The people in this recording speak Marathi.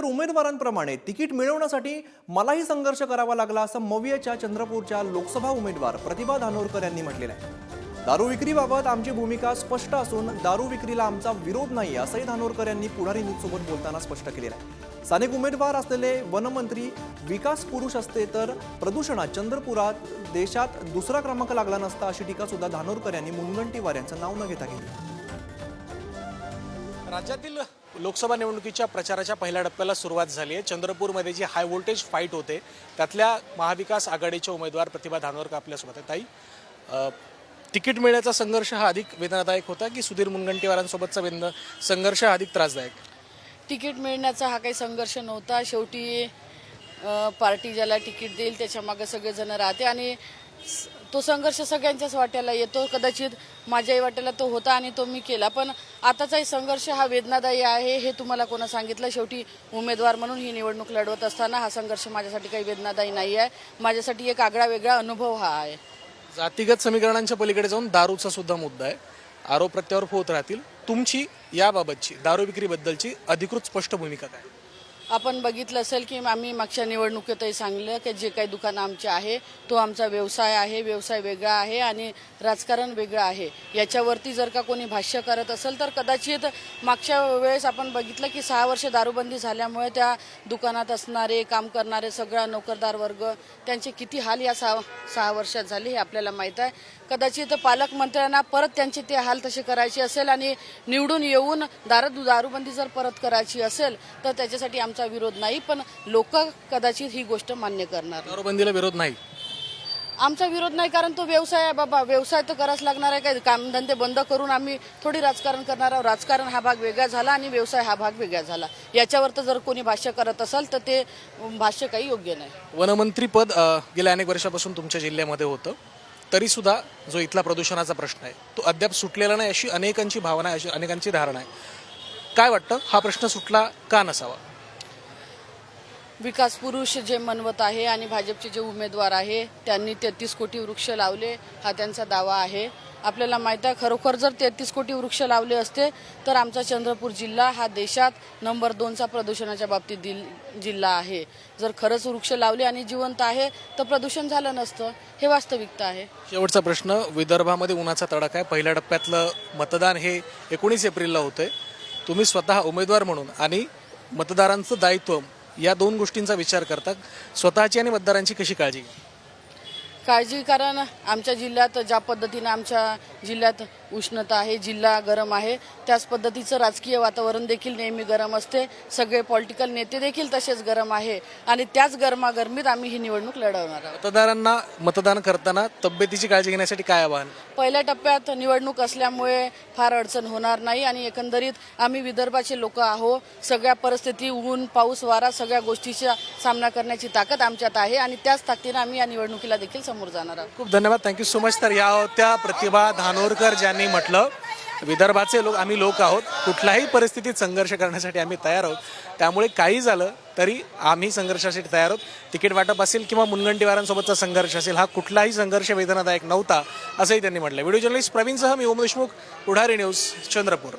इतर उमेदवारांप्रमाणे तिकीट मिळवण्यासाठी मलाही संघर्ष करावा लागला असं मवियाच्या चंद्रपूरच्या लोकसभा उमेदवार प्रतिभा धानोरकर यांनी म्हटलेलं आहे. दारू विक्रीबाबत आमची भूमिका स्पष्ट असून दारू विक्रीला आमचा विरोध नाही असंही धानोरकर यांनी पुढारी न्यूजसोबत बोलताना स्पष्ट केलेलं आहे. स्थानिक उमेदवार असलेले वनमंत्री विकास पुरुष असते तर प्रदूषणात चंद्रपुरात देशात दुसरा क्रमांक लागला नसता अशी टीका सुद्धा धानोरकर यांनी मुनगंटीवार यांचं नाव न घेता केली. राज्यातील लोकसभा निवडणुकीच्या प्रचाराच्या पहिल्या टप्प्याला सुरुवात झाली आहे. चंद्रपूरमध्ये जी हाय व्होल्टेज फाईट होते त्यातल्या महाविकास आघाडीचे उमेदवार प्रतिभा धानोरकर आपल्यासोबत आहे ताई तिकीट मिळण्याचा संघर्ष हा अधिक वेदनादायक होता की सुधीर मुनगंटीवारांसोबतचा वेदना संघर्ष हा अधिक त्रासदायक? तिकीट मिळण्याचा हा काही संघर्ष नव्हता. शेवटी पार्टी ज्याला तिकीट देईल त्याच्यामागे सगळेजण राहते आणि तो संघर्ष सगळ्यांच्याच वाट्याला येतो. कदाचित माझ्याही वाट्याला तो होता आणि तो मी केला. पण आताचाही संघर्ष हा वेदनादायी आहे हे तुम्हाला कोणा सांगितलं? शेवटी उमेदवार म्हणून ही निवडणूक लढवत असताना हा संघर्ष माझ्यासाठी काही वेदनादायी नाही आहे. माझ्यासाठी एक आगळा वेगळा अनुभव हा आहे. जातीगत समीकरणांच्या पलीकडे जाऊन दारूचा सुद्धा मुद्दा आहे. आरोप प्रत्यारोप होत राहतील. तुमची याबाबतची दारू विक्रीबद्दलची अधिकृत स्पष्ट भूमिका काय? आपण बघितलं असेल की आम्ही मागच्या निवडणुकीतही सांगलं की जे काही दुकानं आमचे आहे तो आमचा व्यवसाय आहे व्यवसाय वेगळा आहे आणि राजकारण वेगळं आहे. याच्यावरती जर का कोणी भाष्य करत असेल तर कदाचित मागच्या वेळेस आपण बघितलं की सहा वर्ष दारूबंदी झाल्यामुळे त्या दुकानात असणारे काम करणारे सगळा नोकरदार वर्ग त्यांचे किती हाल या सहा सहा वर्षात झाले हे आपल्याला माहीत आहे. कदाचित पालकमंत्र्यांना परत त्यांचे ते हाल तसे करायचे असेल आणि निवडून येऊन दारू दारूबंदी जर परत करायची असेल तर त्याच्यासाठी आमचा विरोध नाही पण लोक कदाचित ही गोष्ट मान्य करणार. दारूबंदीला विरोध नाही. आमचा विरोध नाही कारण तो व्यवसाय आहे बाबा. व्यवसाय तर करायच लागणार आहे काय कामधंदे बंद करून आम्ही थोडी राजकारण करणार आहोत. राजकारण हा भाग वेगळा झाला आणि व्यवसाय हा भाग वेगळा झाला. याच्यावर तर जर कोणी भाष्य करत असेल तर ते भाष्य काही योग्य नाही. वनमंत्री पद गेल्या अनेक वर्षापासून तुमच्या जिल्ह्यामध्ये होतं. तरीसुद्धा जो इथला प्रदूषणाचा प्रश्न आहे तो अद्याप सुटलेला नाही अशी अनेकांची भावना आहे अशी अनेकांची धारणा आहे. काय वाटतं? हा प्रश्न सुटला का नसावा? विकास पुरुष जे मनवत आहे आणि भाजपचे जे उमेदवार आहे त्यांनी तेहतीस कोटी वृक्ष लावले हा त्यांचा दावा आहे. आपल्याला माहीत आहे खरोखर जर तेहतीस कोटी वृक्ष लावले असते तर आमचा चंद्रपूर जिल्हा हा देशात नंबर दोनचा प्रदूषणाच्या बाबतीत दिल- जिल्हा आहे. जर खरंच वृक्ष लावले आणि जिवंत आहे तर प्रदूषण झालं नसतं. हे वास्तविकता आहे. शेवटचा प्रश्न विदर्भामध्ये उन्हाचा तडाखा आहे. पहिल्या टप्प्यातलं मतदान हे एकोणीस एप्रिलला होतंय. तुम्ही स्वतः उमेदवार म्हणून आणि मतदारांचं दायित्व या दोन गोष्टींचा विचार करता. स्वतःची आणि मतदारांची कशी काळजी घ्या काळजी कारण आमच्या जिल्ह्यात ज्या पद्धतीनं आमच्या जिल्ह्यात उष्णता आहे जिल्हा गरम आहे त्याच पद्धतीचं राजकीय वातावरण देखील नेहमी गरम असते. सगळे पॉलिटिकल नेते देखील तसेच गरम आहे. आणि त्याच गरमागरमीत आम्ही ही निवडणूक लढवणार आहोत. मतदारांना मतदान करताना तब्येतीची काळजी घेण्यासाठी काय आवाहन? पहिल्या टप्प्यात निवडणूक असल्यामुळे फार अडचण होणार नाही आणि एकंदरीत आम्ही विदर्भाचे लोक आहो. सगळ्या परिस्थिती ऊन पाऊस वारा सगळ्या गोष्टीचा सामना करण्याची ताकद आमच्यात आहे आणि त्याच ताकदीनं आम्ही या निवडणुकीला देखील समोर जाणार आहोत. खूप धन्यवाद. थँक्यू सो मच तर या होत्या प्रतिभा धानोरकर ज्यांनी म्हटलं विदर्भाचे लोक आम्ही लोक आहोत. कुठल्याही परिस्थितीत संघर्ष करण्यासाठी आम्ही तयार आहोत. त्यामुळे काही झालं तरी आम्ही संघर्षासाठी तयार आहोत. तिकीट वाटप असेल किंवा मुनगंटीवारांसोबतचा संघर्ष असेल हा कुठलाही संघर्ष वेदनादायक नव्हता असंही त्यांनी म्हटलं. व्हिडिओ जर्नलिस्ट प्रवीणसह मी ओम देशमुख पुढारी न्यूज चंद्रपूर.